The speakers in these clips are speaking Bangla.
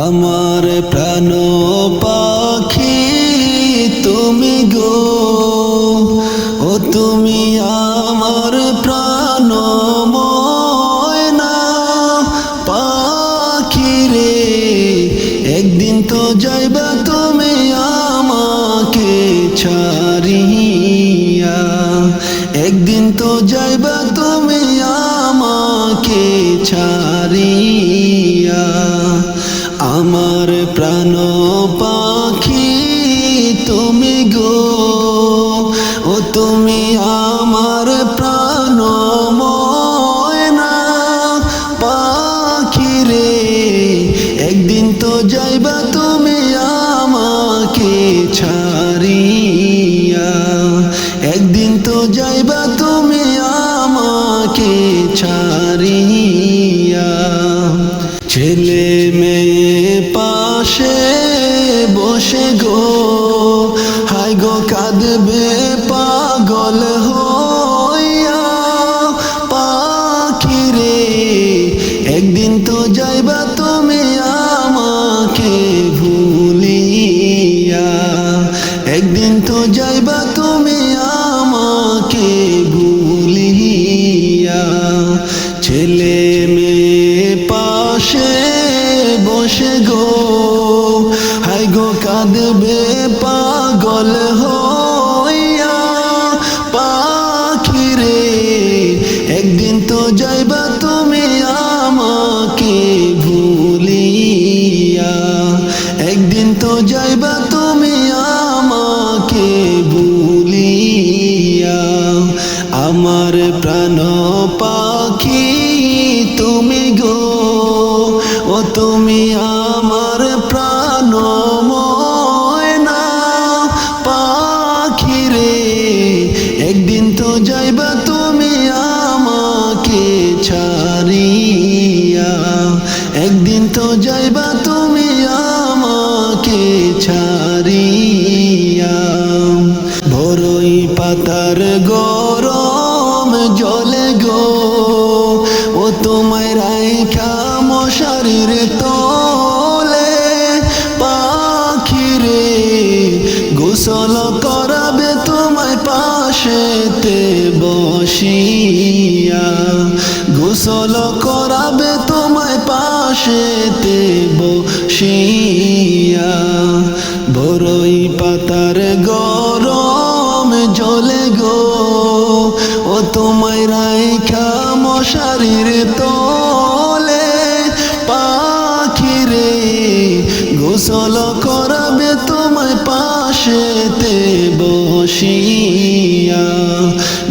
আমার প্রাণ পাখি তুমি গো। ও তুমি আমার প্রাণ ময়না পাখি রে, একদিন তো যাইবা তুমি আমাকে ছাড়িয়া। একদিন তো যাইবা তুমি আমাকে ছাড়িয়া। আমাকে ছাড়িয়া, একদিন তো যাইবা তুমি আমাকে ছাড়িয়া। ছেলে মেয়ে পাশে বসে গো হাই গো কাঁদবে পাগল হইয়া। পাখি রে একদিন তো যাইবা তো যাইবা মশারির তলে পাখি রে গোসল করাবে তোমায় পাশেতে বসিয়া। গোসল করাবে তোমায় পাশেতে বসিয়া। বড়ই পাতার গরম জলে গো, ও তোমায় রাইখা মশারির তলে। গোসল করাবে তোমায় পাশেতে বসিয়া।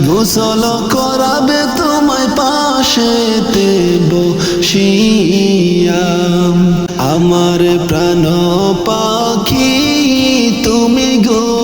গোসল করাবে তোমায় পাশেতে বসিয়া। আমার প্রাণ পাখি, তুমি গো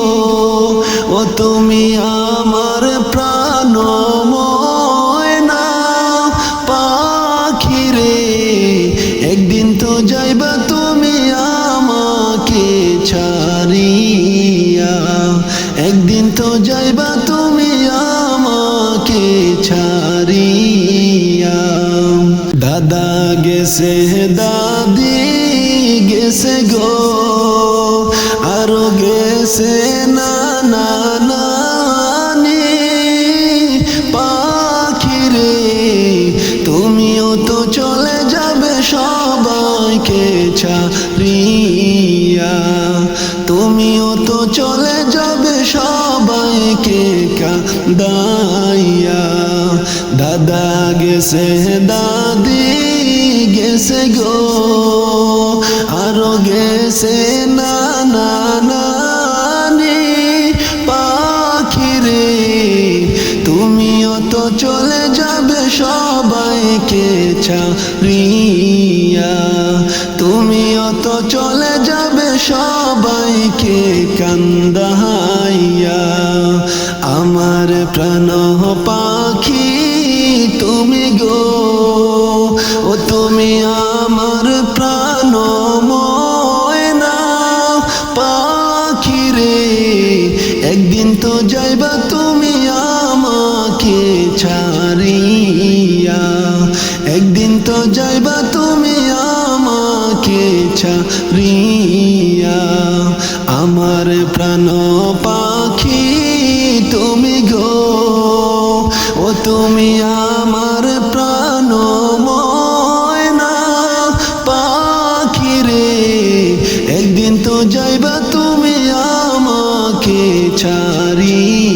গেছে না না নানি পাখি রে তুমিও তো চলে যাবে সবাইকে ছাড়িয়া। তুমিও তো চলে যাবে সবাইকে কাদাইয়া। দাদা গেছে, দাদি গেছে গো। আরও গেছে না ছাড়িয়া তুমিও তো চলে যাবে সবাইকে কান্দাহাইয়া। আমার প্রাণ পাখি তুমি গো, ও তুমি আমার প্রাণ ময়না। পাখি রে, একদিন তো যাইবা তুমি আমাকে ছাড়িয়া। প্রাণ পাখি তুমি গো। ও তুমি আমার প্রাণ ময়না পাখি রে। একদিন তো যাইবা তুমি আমাকে ছাড়িয়া।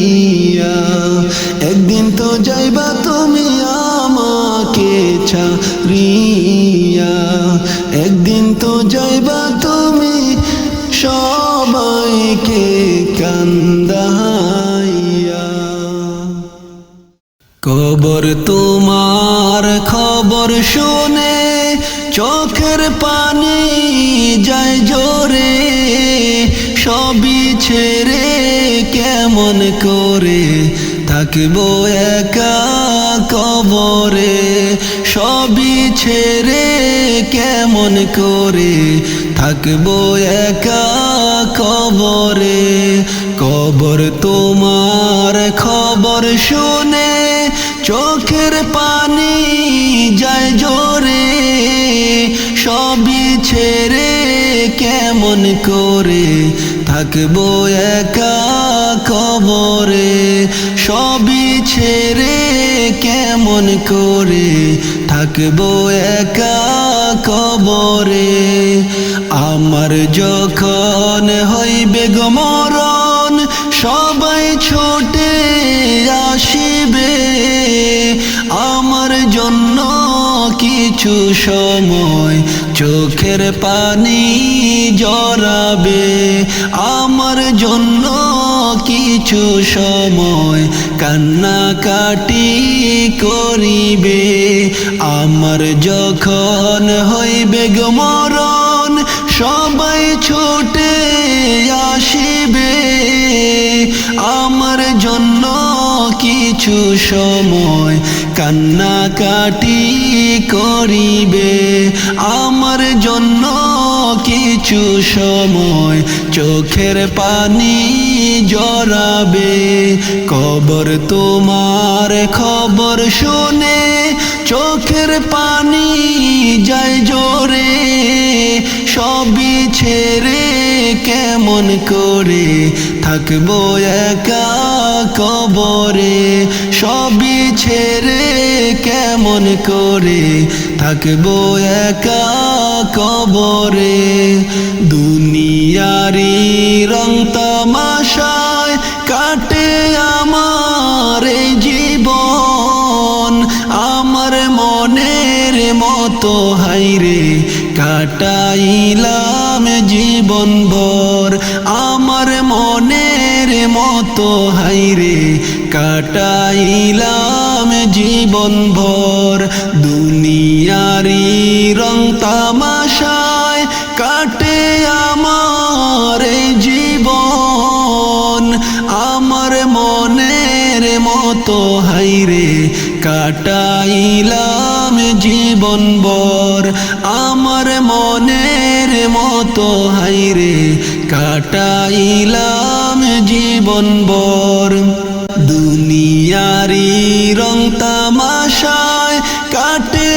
কবর তোমার খবর শুনে চোখের পানি যায় জোরে, সবই ছেড়ে কেমন করে থাকব একা কবরে, সবই ছেড়ে কেমন করে থাকব একা কবরে। কবর তোমার খবর শুনে চোখের পানি যায় জোরে, সবই ছেড়ে কেমন করে থাকব একা কবরে? সবই ছেড়ে কেমন করে থাকব একা কবরে? আমার যখন হইবে গো মরণ, সবাই ছোটে আসিবে, আমার জন্য কিছু সময় চোখের পানি জড়াবে, আমার জন্য কিছু সময় কান্নাকাটি করিবে, আমার যখন হইবে গো মরণ, সবাই ছোটে আসিবে, আমার জন্য কিছু সময় কান্নাকাটি করিবে। আমার জন্য কিছু সময় চোখের পানি জড়াবে। কবর তোমার খবর শুনে চোখের পানি যায় জোরে, সবই ছেড়ে কেমন করে থাকব একা কবরে? সবই ছেড়ে কেমন করে থাকব একা কবরে? দুনিয়ারি রং তামাশায় কাটে আমার কাটাইলাম জীবন ভর। আমার মনের মতো হাইরে কাটাইলাম জীবন ভর। দুনিয়ারি রং তামাশায় কাটে আমার জীবন। আমার মনের মতো হাইরে কাটাইলাম জীবন বর আমার মনের মতো হাইরে কাটাইলাম জীবন বর দুনিয়ারি রং তামাশায় কাটে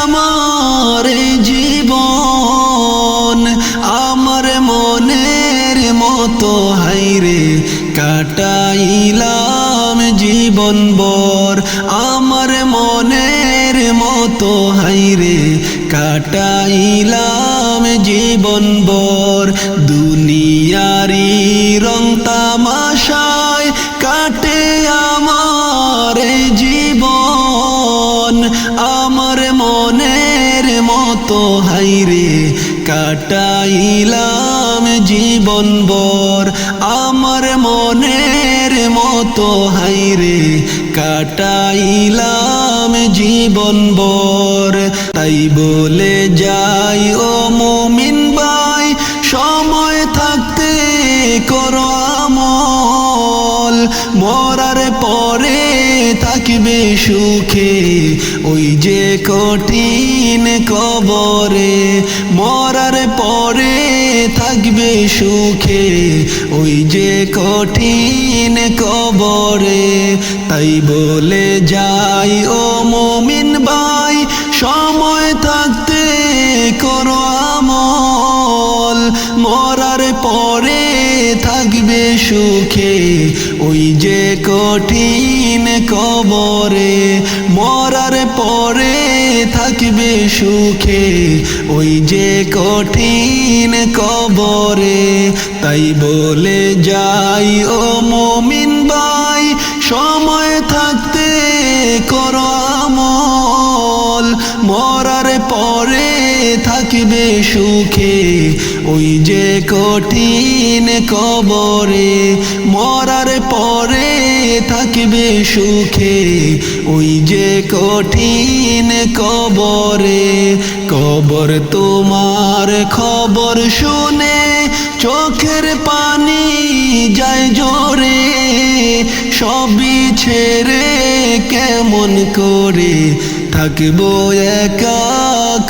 আমার জীবন। আমার মনের মতো হাইরে কাটাইলাম জীবন বর আমার মনের মতো হাইরে কাটাইলাম জীবন বর দুনিয়ারি রং তামাশায় কাটে আমার জীবন। আমার মনের মতো হাইরে কাটাইলাম জীবন বর আমার মনের মতো হাইরে কাটাইলাম জীবন বর তাই বলে যাই ও মমিন ভাই সময় থাকতে করো আমল। মরার পরে থাকবে সুখে ওই যে কঠিন কবরে, মরার পরে থাকবে সুখে ওই যে কঠিন কবরে। তাই বলে যাই, ও মমিন ভাই, সময় থাকতে করো আমল পরে থাকবে সুখে। ওই যে কঠিন কবরে মরার পরে থাকবে সুখে। ওই যে কঠিন কবরে তাই বলে যাই, ও মমিন ভাই, সময় থাকতে করো আমল। মরার পরে থাকবে সুখে, ওই যে কঠিন কবরে, মরার পরে থাকবে সুখে, ওই যে কঠিন কবরে। কবর তোমার খবর শুনে, চোখের পানি যায় জোরে সবই ছেড়ে কেমন করে থাকব একা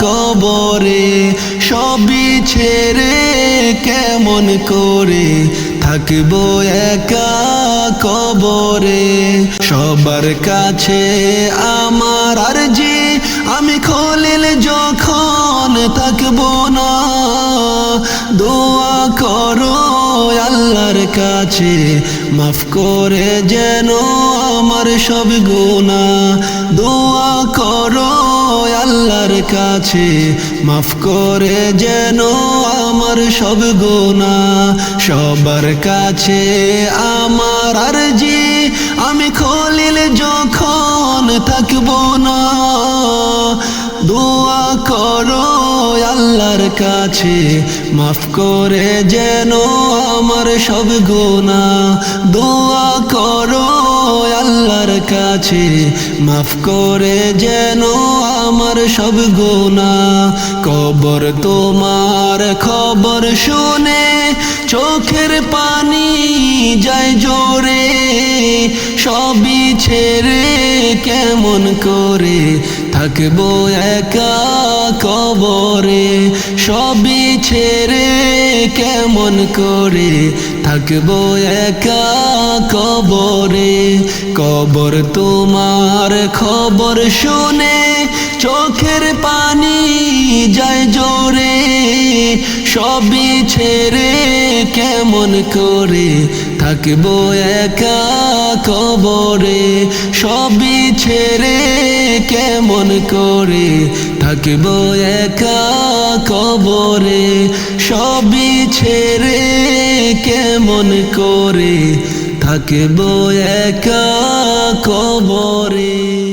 কবরে? সবই ছেড়ে কেমন করে থাকব একা কবরে? সবার কাছে আমার আর যে আমি খলিল যখন থাকব না, দোয়া করো আল্লাহর কাছে। মাফ করে যেন আমার সব গুণা দোয়া করো আল্লাহর কাছে। মাফ করে যেন আমার সব গুণা সবার কাছে আমার আরজি। আমি খলিল যখন থাকব না, দোয়া করো আল্লাহর কাছে মাফ করে যেন আমার সব গোনা দোয়া করো আল্লাহর কাছে, মাফ করে যেন আমার সব গোনা কবর তোমার খবর শুনে চোখের পানি যায় জোরে, সবই ছেড়ে কেমন করে থাকব একা কবরে, সবই ছেড়ে কেমন করে? থাকব একা কবরে, কবর তোমার খবর শুনে চোখের পানি যায় জোরে, সবই ছেড়ে কেমন করে? থাকব একা কবরে, সবই ছেড়ে কেমন করে? থাকব একা কবরে, সবই ছেড়ে কেমন করে? থাকব একা কবরে।